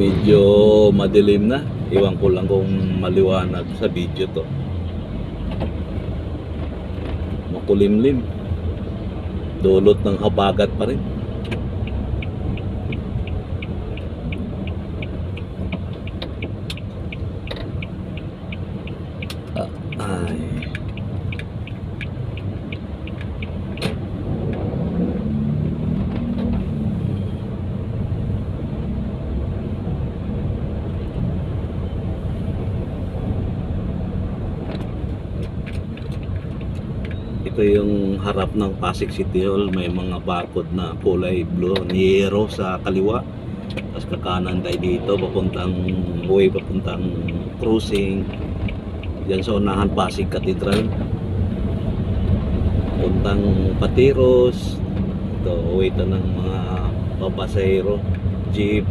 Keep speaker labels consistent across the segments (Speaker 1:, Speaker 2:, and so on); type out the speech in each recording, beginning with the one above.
Speaker 1: medyo madilim na. Iwan ko lang kung maliwanag sa video to. Makulimlim. Dulot ng habagat pa rin. Ah, ay. Ito yung harap ng Pasig City Hall. May mga barcode na kulay blue, yellow sa kaliwa. Tapos kakanan tayo dito, papuntang way, papuntang cruising. Diyan sa unahan Pasig Cathedral. Puntang Patiros. Ito, way ito ng mga papasahero, jeep.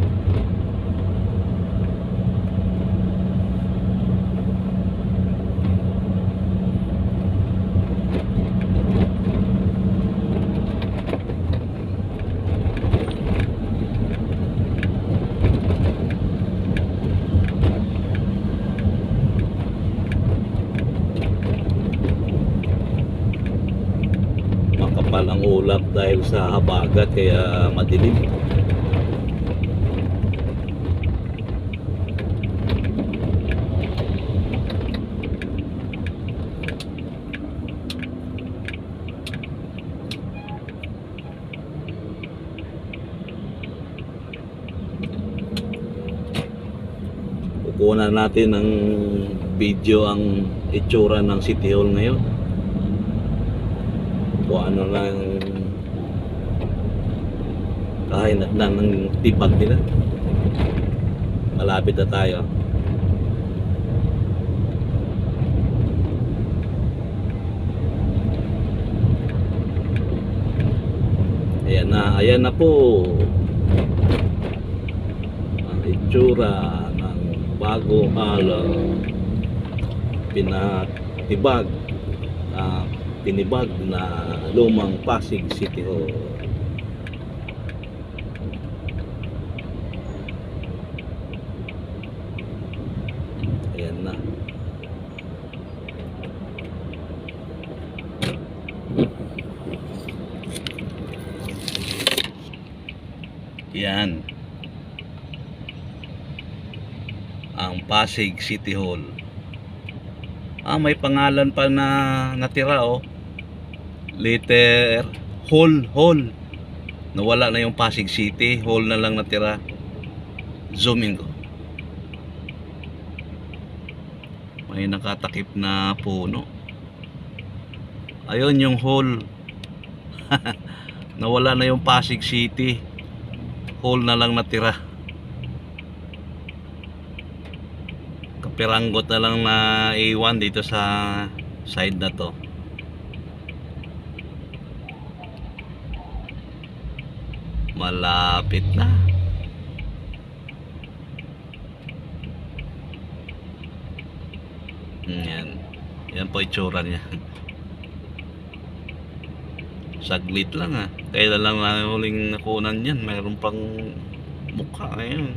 Speaker 1: makapal ang ulap dahil sa habagat kaya madilim. Kukunan natin ng video ang itsura ng City Hall ngayon kung ano lang kahinat na ng tibag nila. Malapit na tayo. Ayan na ayan na po. Ang itsura ng bago alaw pinatibag ah, tinibag na lumang Pasig City Hall. Ayan na. Yan. Ang Pasig City Hall. Ah, may pangalan pa na natira oh. Letter Hall, Hall. Nawala na yung Pasig City, Hall na lang natira. Zoom ko. May nakatakip na puno. Ayun yung Hall. Nawala na yung Pasig City. Hall na lang natira. Kapiranggot na lang na iwan dito sa side na to. Malapit na. Yan. Yan po itsura niya. Saglit lang ah. Kailan lang na huling nakunan yan. Mayroon pang mukha. Ayun.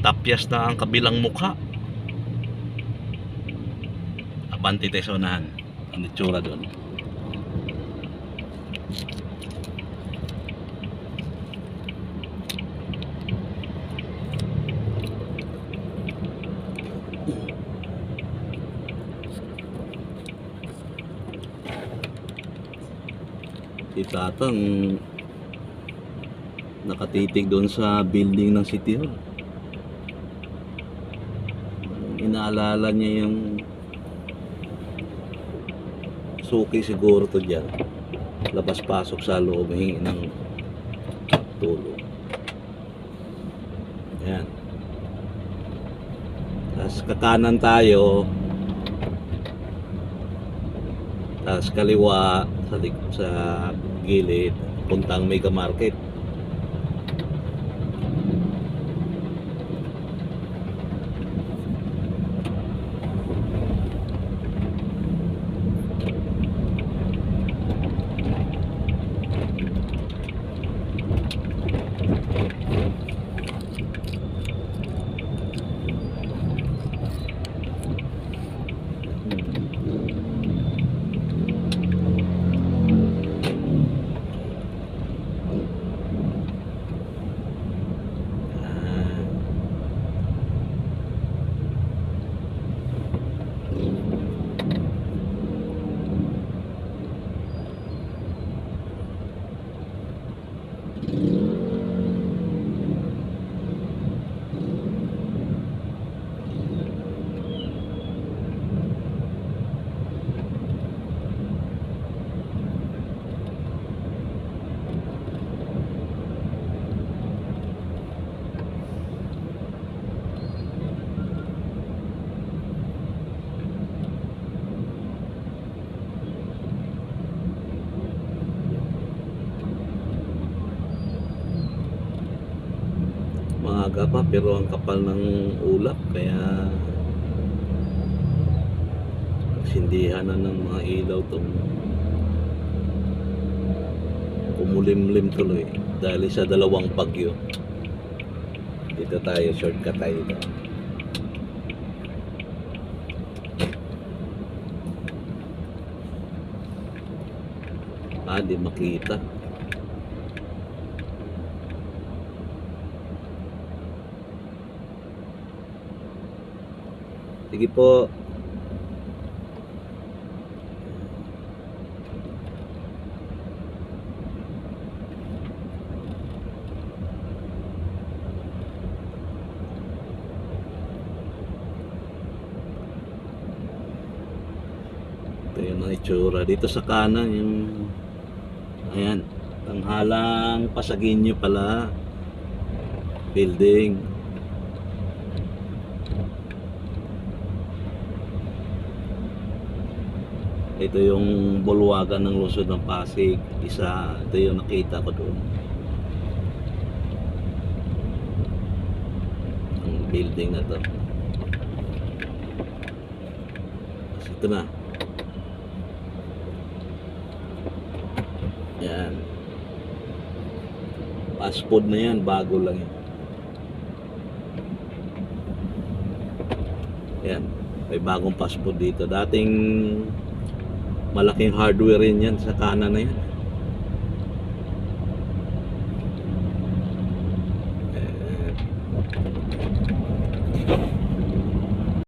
Speaker 1: Tapyas na ang kabilang mukha. Abante tayo sa unahan. Ang itsura doon. Si Tatang nakatitig doon sa building ng City Hall. Inaalala niya yung suki siguro to dyan. Labas-pasok sa loob, hingi ng tulong. Ayan. Tapos kakanan tayo. Tapos kaliwa sa, sa gilid, puntang Mega Market. Maaga pa pero ang kapal ng ulap kaya sindihan na ng mga ilaw tong kumulimlim tuloy dahil sa dalawang bagyo. Dito tayo, shortcut tayo dito. Ah, di makita. Sige po. Ito yung mga itsura. Dito sa kanan yung ayan, tanghalang Pasaginyo pala building. Ito yung bulwagan ng lungsod ng Pasig. Isa, ito yung nakita ko doon. Ang building na to. Tapos ito na. Yan. Fast na yan, bago lang yan. Yan. May bagong food dito. Dating malaking hardware rin yan sa kanan na yan.